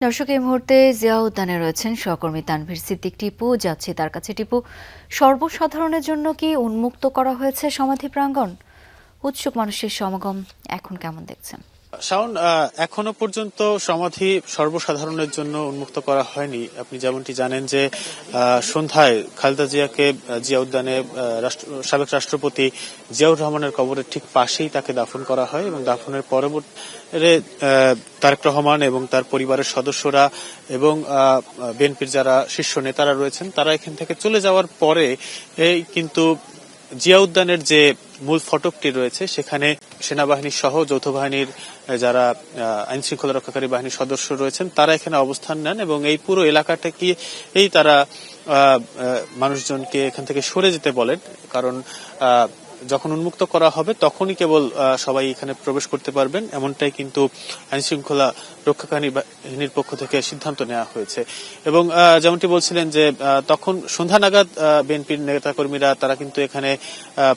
দর্শক, এই মুহূর্তে জিয়া উদ্যানে রয়েছেন সহকর্মী তানভীর সিদ্দিক টিপু। যাচ্ছে তার কাছে। টিপু, সর্বসাধারণের জন্য কি উন্মুক্ত করা হয়েছে সমাধি প্রাঙ্গণ? উৎসুক মানুষের সমাগম এখন কেমন দেখছেন? শাওন এখনও পর্যন্ত সমাধি সর্বসাধারণের জন্য উন্মুক্ত করা হয়নি। আপনি যেমনটি জানেন যে সন্ধ্যায় খালেদা জিয়াকে জিয়া উদ্যানে সাবেক রাষ্ট্রপতি জিয়াউর রহমানের কবরের ঠিক পাশেই তাকে দাফন করা হয় এবং দাফনের পরবর্তী তারেক রহমান এবং তার পরিবারের সদস্যরা এবং বিএনপির যারা শীর্ষ নেতারা রয়েছেন, তারা এখান থেকে চলে যাওয়ার পরে কিন্তু জিয়া উদ্যানের যে মূল ফটকটি রয়েছে। সেখানে সেনাবাহিনী সহ যৌথ বাহিনীর যারা আইন শৃঙ্খলা রক্ষাকারী বাহিনীর সদস্য রয়েছেন, তারা এখানে অবস্থান নেন এবং এই পুরো এলাকাটাকে এই তারা মানুষজনকে এখান থেকে সরে যেতে বলেন। কারণ যখন উন্মুক্ত করা হবে, তখনই কেবল সবাই এখানে প্রবেশ করতে পারবেন। এমনটাই কিন্তু আইন শৃঙ্খলা রক্ষাকারী বাহিনীর পক্ষ থেকে সিদ্ধান্ত নেওয়া হয়েছে। এবং যেমনটি বলছিলেন যে তখন সন্ধ্যা নাগাদ বিএনপির নেতাকর্মীরা, তারা কিন্তু এখানে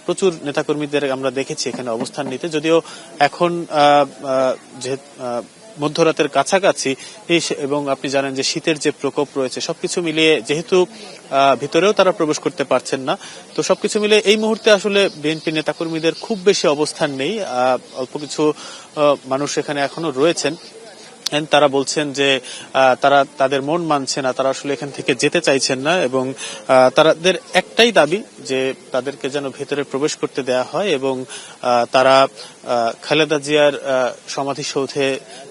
প্রচুর নেতাকর্মীদের আমরা দেখেছি এখানে অবস্থান নিতে। যদিও এখন মধ্যরাতের কাছাকাছি এবং আপনি জানেন যে শীতের যে প্রকোপ রয়েছে, সবকিছু মিলিয়ে যেহেতু ভিতরেও তারা প্রবেশ করতে পারছেন না, তো সবকিছু মিলে এই মুহূর্তে আসলে বিএনপি নেতাকর্মীদের খুব বেশি অবস্থান নেই। অল্প কিছু মানুষ এখানে এখনও রয়েছেন। তারা বলছেন যে তারা তাদের মন মানছে না, তারা আসলে এখান থেকে যেতে চাইছেন না, এবং তাদের একটাই দাবি যে তাদেরকে যেন ভেতরে প্রবেশ করতে দেয়া হয় এবং তারা খালেদা জিয়ার সমাধিসৌধে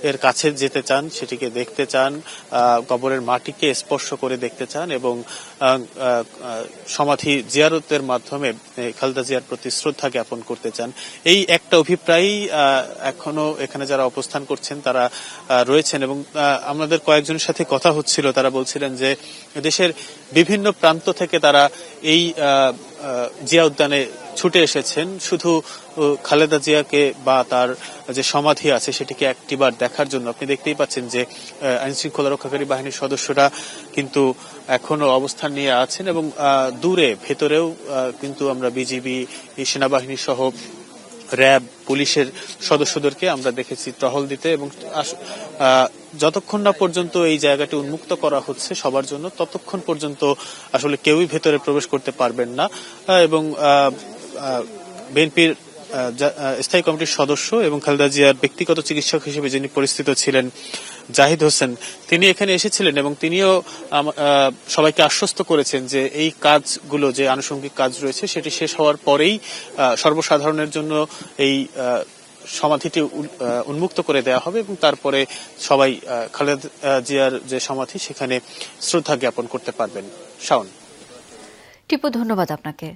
এর কাছে যেতে চান, সেটিকে দেখতে চান কবরের মাটিকে স্পর্শ করে দেখতে চান এবং সমাধি জিয়ারতের মাধ্যমে খালেদা জিয়ার প্রতি শ্রদ্ধা জ্ঞাপন করতে চান। এই একটা অভিপ্রায়ই এখনও এখানে যারা অবস্থান করছেন, তারা রয়েছেন এবং আমাদের কয়েকজনের সাথে কথা হচ্ছিল, তারা বলছিলেন যে, দেশের বিভিন্ন প্রান্ত থেকে তারা এই জিয়া উদ্যানে ছুটে এসেছেন। শুধু খালেদা জিয়াকে বা তার যে সমাধি আছে সেটিকে একটিবার দেখার জন্য। আপনি দেখতেই পাচ্ছেন যে আইন শৃঙ্খলা রক্ষাকারী বাহিনীর সদস্যরা কিন্তু এখনও অবস্থান নিয়ে আছেন এবং দূরে, ভেতরেও কিন্তু আমরা বিজিবি, সেনাবাহিনী সহ র্যাব, পুলিশের সদস্যদেরকে আমরা দেখেছি টহল দিতে এবং যতক্ষণ না পর্যন্ত এই জায়গাটি উন্মুক্ত করা হচ্ছে সবার জন্য, ততক্ষণ পর্যন্ত আসলে কেউই ভেতরে প্রবেশ করতে পারবেন না। এবং বিএনপির স্থায়ী কমিটির সদস্য এবং খালেদা জিয়ার ব্যক্তিগত চিকিৎসক হিসেবে যিনি পরিস্থিত ছিলেন জাহিদ হোসেন, তিনি এখানে এসেছিলেন এবং তিনিও সবাইকে আশ্বস্ত করেছেন যে এই কাজগুলো, যে আনুষঙ্গিক কাজ রয়েছে, সেটি শেষ হওয়ার পরেই সর্বসাধারণের জন্য এই সমাধিটি উন্মুক্ত করে দেওয়া হবে এবং তারপরে সবাই খালেদা জিয়ার যে সমাধি, সেখানে শ্রদ্ধা জ্ঞাপন করতে পারবেন। শাওন। টিপু, ধন্যবাদ আপনাকে।